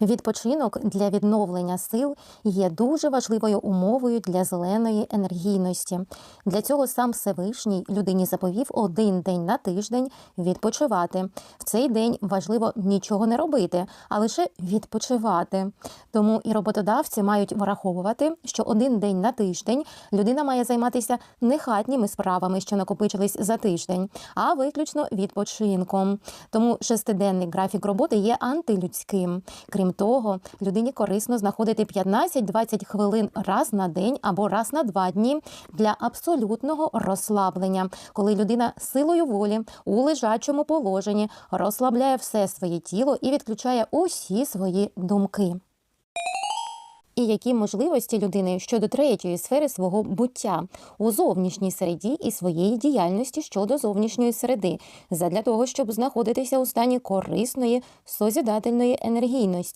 Відпочинок для відновлення сил є дуже важливою умовою для зеленої енергійності. Для цього сам Всевишній людині заповів один день на тиждень відпочивати. В цей день важливо нічого не робити, а лише відпочивати. Тому і роботодавці мають враховувати, що один день на тиждень людина має займатися не хатніми справами, що накопичились за тиждень, а виключно відпочинком. Тому шестиденний графік роботи є антилюдським. Крім того, людині корисно знаходити 15-20 хвилин раз на день або раз на два дні для абсолютного розслаблення, коли людина силою волі у лежачому положенні розслабляє все своє тіло і відключає усі свої думки. І які можливості людини щодо третьої сфери свого буття у зовнішній середі і своєї діяльності щодо зовнішньої середи, задля того, щоб знаходитися у стані корисної созідательної енергійності.